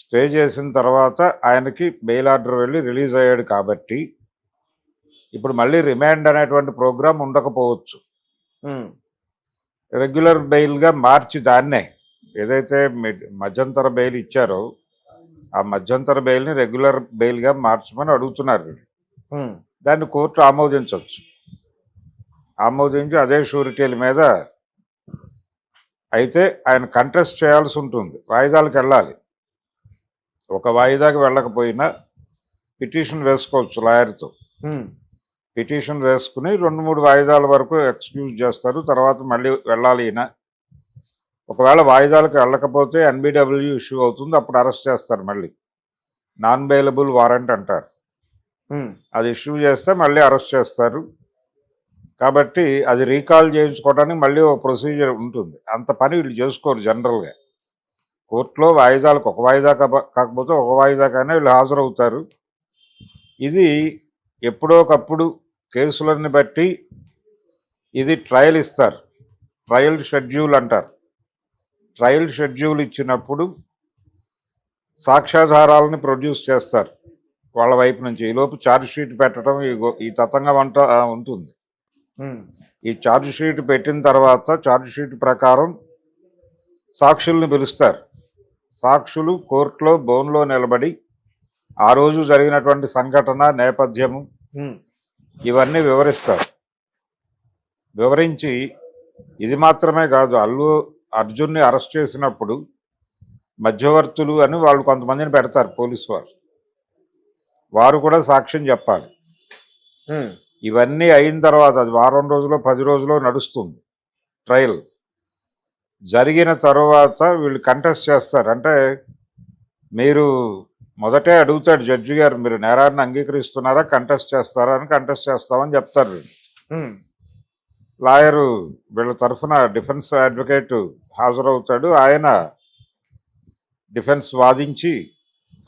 Stay చేసిన తర్వాత ఆయనకి బెయిల్ ఆర్డర్ వెళ్ళి రిలీజ్ అయ్యాడు కాబట్టి ఇప్పుడు మళ్ళీ రిమాండ్ అనేటువంటి ప్రోగ్రాం ఉండకపోవచ్చు. రెగ్యులర్ బెయిల్గా మార్చి దాన్నే ఏదైతే మధ్యంతర బెయిల్ ఇచ్చారో ఆ మధ్యంతర బెయిల్ని రెగ్యులర్ బెయిల్గా మార్చమని అడుగుతున్నారు దాన్ని కోర్టు ఆమోదించవచ్చు. ఆమోదించి అదే షూరిటీల మీద అయితే ఆయన కంటెస్ట్ చేయాల్సి ఉంటుంది. వాయిదాలకు వెళ్ళాలి. ఒక వాయిదాకి వెళ్ళకపోయినా పిటిషన్ వేసుకోవచ్చు లాయర్తో. పిటిషన్ వేసుకుని రెండు మూడు వాయిదాల వరకు ఎక్స్క్యూజ్ చేస్తారు. తర్వాత మళ్ళీ వెళ్ళాలి ఈయన. ఒకవేళ వాయిదాలకు వెళ్ళకపోతే ఎన్బిడబ్ల్యూ ఇష్యూ అవుతుంది. అప్పుడు అరెస్ట్ చేస్తారు మళ్ళీ. నాన్ బెయిలబుల్ వారెంట్ అంటారు. అది ఇష్యూ చేస్తే మళ్ళీ అరెస్ట్ చేస్తారు. కాబట్టి అది రీకాల్ చేయించుకోవడానికి మళ్ళీ ఒక ప్రొసీజర్ ఉంటుంది. అంత పని వీళ్ళు చేసుకోరు జనరల్గా. కోర్టులో వాయిదాలకు ఒక వాయిదా కాకపోతే ఒక వాయిదాకైనా వీళ్ళు హాజరవుతారు. ఇది ఎప్పుడోకప్పుడు కేసులని బట్టి ఇది ట్రయల్ ఇస్తారు. ట్రయల్ షెడ్యూల్ అంటారు. ట్రయల్ షెడ్యూల్ ఇచ్చినప్పుడు సాక్ష్యాధారాలని ప్రొడ్యూస్ చేస్తారు. వాళ్ళ వైపు నుంచి. ఈలోపు ఛార్జ్ షీట్ పెట్టడం ఈ ఈ తతంగం అంట ఉంటుంది. ఈ ఛార్జ్ షీట్ పెట్టిన తర్వాత ఛార్జ్ షీట్ ప్రకారం సాక్షుల్ని పిలుస్తారు. సాక్షులు కోర్టులో బోన్లో నిలబడి ఆ రోజు జరిగినటువంటి సంఘటన నేపథ్యము ఇవన్నీ వివరిస్తారు. వివరించి ఇది మాత్రమే కాదు అల్లు అర్జున్ని అరెస్ట్ చేసినప్పుడు మధ్యవర్తులు అని వాళ్ళు కొంతమందిని పెడతారు పోలీసు వారు. వారు కూడా సాక్ష్యం చెప్పాలి. ఇవన్నీ అయిన తర్వాత అది వారం రోజులు పది రోజులు నడుస్తుంది. ట్రయల్. జరిగిన తర్వాత వీళ్ళు కంటెస్ట్ చేస్తారు. అంటే మీరు మొదటే అడుగుతాడు జడ్జి గారు మీరు నేరాన్ని అంగీకరిస్తున్నారా కంటెస్ట్ చేస్తారా అని కంటెస్ట్ చేస్తామని చెప్తారు లాయరు వీళ్ళ తరఫున డిఫెన్స్ అడ్వకేట్ హాజరవుతాడు. ఆయన డిఫెన్స్ వాదించి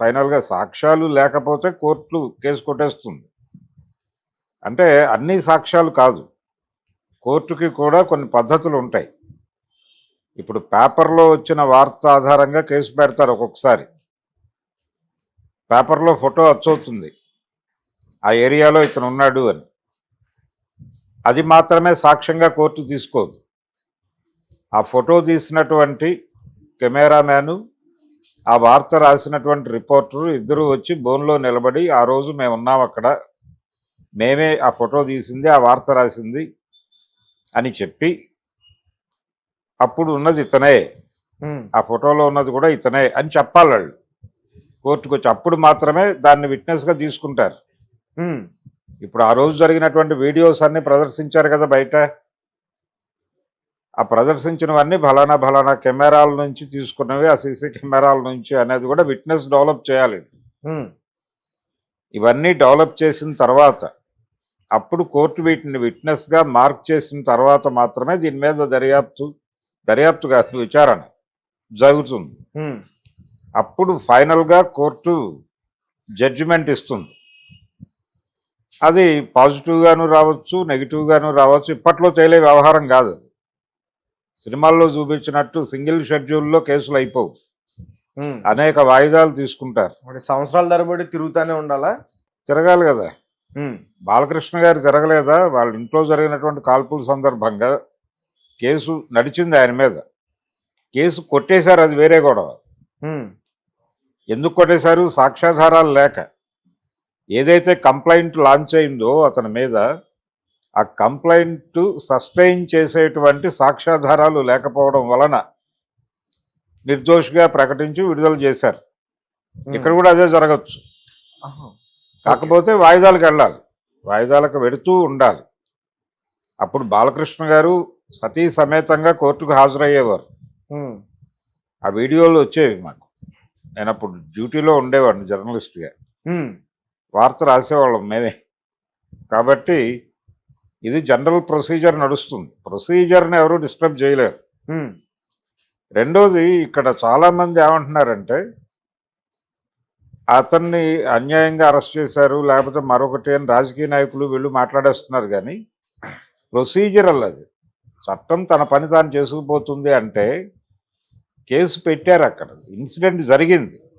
ఫైనల్గా సాక్ష్యాలు లేకపోతే కోర్టు కేసు కొట్టేస్తుంది. అంటే అన్ని సాక్ష్యాలు కాదు. కోర్టుకి కూడా కొన్ని పద్ధతులు ఉంటాయి. ఇప్పుడు పేపర్లో వచ్చిన వార్త ఆధారంగా కేసు పెడతారు ఒక్కొక్కసారి. పేపర్లో ఫోటో వచ్చవుతుంది ఆ ఏరియాలో ఇతను ఉన్నాడు అని. అది మాత్రమే సాక్ష్యంగా కోర్టు తీసుకోదు. ఆ ఫోటో తీసినటువంటి కెమెరామ్యాను ఆ వార్త రాసినటువంటి రిపోర్టరు ఇద్దరు వచ్చి బోన్లో నిలబడి ఆ రోజు మేము ఉన్నాం అక్కడ మేమే ఆ ఫోటో తీసింది ఆ వార్త రాసింది అని చెప్పి అప్పుడు ఉన్నది ఇతనే. ఆ ఫోటోలో ఉన్నది కూడా ఇతనే అని చెప్పాలి వాళ్ళు కోర్టుకు వచ్చి అప్పుడు మాత్రమే దాన్ని విట్నెస్గా తీసుకుంటారు. ఇప్పుడు ఆ రోజు జరిగినటువంటి వీడియోస్ అన్ని ప్రదర్శించారు కదా బయట. ఆ ప్రదర్శించినవన్నీ ఫలానా ఫలానా కెమెరాల నుంచి తీసుకున్నవి ఆ సీసీ కెమెరాల నుంచి అనేది కూడా విట్నెస్ డెవలప్ చేయాలి. ఇవన్నీ డెవలప్ చేసిన తర్వాత అప్పుడు కోర్టు వీటిని విట్నెస్గా మార్క్ చేసిన తర్వాత మాత్రమే దీని మీద దర్యాప్తు దర్యాప్తు కాదు విచారణ జరుగుతుంది. అప్పుడు ఫైనల్గా కోర్టు జడ్జిమెంట్ ఇస్తుంది. అది పాజిటివ్గాను రావచ్చు నెగిటివ్గాను రావచ్చు ఇప్పట్లో తేలే వ్యవహారం కాదు అది. సినిమాల్లో చూపించినట్టు సింగిల్ షెడ్యూల్లో కేసులు అయిపోవు. అనేక వాయిదాలు తీసుకుంటారు. మరి సంవత్సరాల తరబడి తిరుగుతానే ఉండాలా? తిరగాలి కదా. బాలకృష్ణ గారు తిరగలేదా వాళ్ళ ఇంట్లో జరిగినటువంటి కాల్పుల సందర్భంగా కేసు నడిచింది ఆయన మీద. కేసు కొట్టేశారు అది వేరే గొడవ. ఎందుకు కొట్టేశారు? సాక్ష్యాధారాలు లేక. ఏదైతే కంప్లైంట్ లాంచ్ అయిందో అతని మీద ఆ కంప్లైంట్ సస్టైన్ చేసేటువంటి సాక్ష్యాధారాలు లేకపోవడం వలన నిర్దోషిగా ప్రకటించి విడుదల చేశారు. ఇక్కడ కూడా అదే జరగచ్చు. కాకపోతే వాయిదాలకు వెళ్ళాలి. వాయిదాలకు వెడుతూ ఉండాలి. అప్పుడు బాలకృష్ణ గారు సతీ సమేతంగా కోర్టుకు హాజరయ్యేవారు. ఆ వీడియోలు వచ్చేవి మాకు. నేను అప్పుడు డ్యూటీలో ఉండేవాడిని జర్నలిస్ట్గా వార్త రాసేవాళ్ళం మేమే. కాబట్టి ఇది జనరల్ ప్రొసీజర్ నడుస్తుంది. ప్రొసీజర్ని ఎవరు డిస్టర్బ్ చేయలేరు. రెండోది ఇక్కడ చాలామంది ఏమంటున్నారంటే అతన్ని అన్యాయంగా అరెస్ట్ చేశారు లేకపోతే మరొకటి అని రాజకీయ నాయకులు వీళ్ళు మాట్లాడేస్తున్నారు కానీ ప్రొసీజరల్ అది. చట్టం తన పని తాను చేసుకుపోతుంది అంటే కేసు పెట్టారు అక్కడ. ఇన్సిడెంట్ జరిగింది.